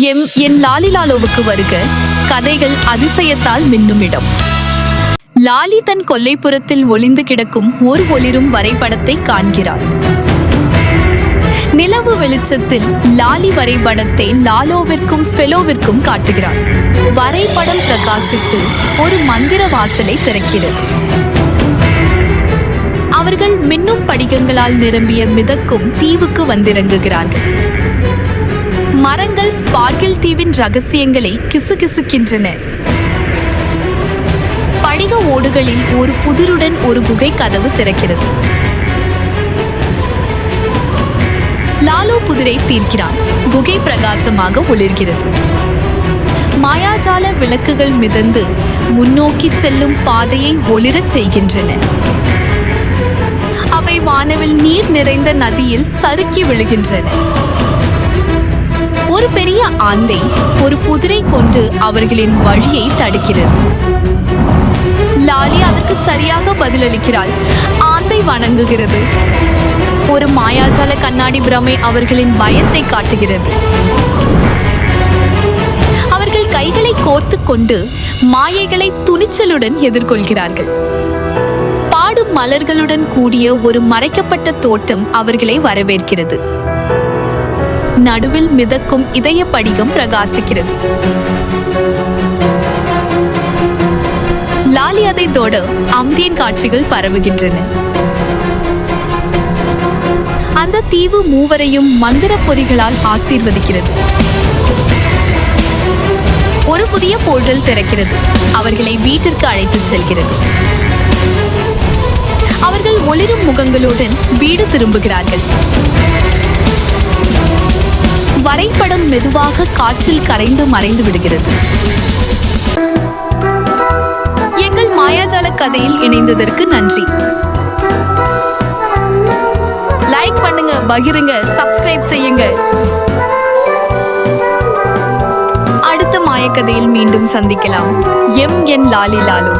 M N லாலிலாலோவுக்கு வருக. கதைகள் அதிசயத்தால் மின்னுமிடம் லாலி தன் கொல்லைப்புறத்தில் ஒளிந்து கிடக்கும் ஒரு ஒளிரும் வரைபடத்தை காண்கிறாள். நிலவு வெளிச்சத்தில் லாலி வரைபடத்தை லாலோவிற்கும் ஃபெலோவிற்கும் காட்டுகிறாள். வரைபடம் பிரகாசித்து ஒரு மந்திர வாசலை திறக்கிறது. அவர்கள் மின்னும் படிகங்களால் நிரம்பிய மிதக்கும் தீவுக்கு வந்திறங்குகிறார்கள். மரங்கள் ஸ்பார்கில் தீவின் ரகசியங்களை கிசுகிசுக்கின்றன. படிக ஓடுகளில் ஒரு புதிருடன் ஒரு குகை கதவு திறக்கிறது. லாலோ புதிரை தீர்க்கிறான். குகை பிரகாசமாக ஒளிர்கிறது. மாயாஜால விளக்குகள் மிதந்து முன்னோக்கி செல்லும் பாதையை ஒளிரச் செய்கின்றன. அவை வானவில் நீர் நிறைந்த நதியில் சறுக்கி விழுகின்றன. ஒரு பெரிய ஆந்தை ஒரு புதிரை கொண்டு அவர்களின் வழியை தடுக்கிறது. லாலி அதற்கு சரியாக பதிலளிக்கிறாள். ஆந்தை வணங்குகிறது. ஒரு மாயாஜால கண்ணாடி பிரமை அவர்களின் பயத்தை காட்டுகிறது. அவர்கள் கைகளை கோர்த்து கொண்டு மாயைகளை துணிச்சலுடன் எதிர்கொள்கிறார்கள். பாடும் மலர்களுடன் கூடிய ஒரு மறைக்கப்பட்ட தோட்டம் அவர்களை வரவேற்கிறது. நடுவில் மிதக்கும் இதய படிகம் பிரகாசிக்கிறது. லாலி அதை அம்தியின் காட்சிகள் பரவுகின்றன. அந்த தீவு மூவரையும் மந்திர பொறிகளால் ஆசீர்வதிக்கிறது. ஒரு புதிய போர்ட்டல் திறக்கிறது. அவர்களை வீட்டிற்கு அழைத்துச் செல்கிறது. அவர்கள் ஒளிரும் முகங்களுடன் வீடு திரும்புகிறார்கள். வரைபடம் மெதுவாக காற்றில் கரைந்து மறைந்து விடுகிறது. எங்கள் மாயாஜால கதையில் இணைந்ததற்கு நன்றி. லைக் பண்ணுங்க பகிருங்க சப்ஸ்கிரைப் செய்யுங்க. அடுத்த மாயக்கதையில் மீண்டும் சந்திக்கலாம். எம் என் லாலி லாலு.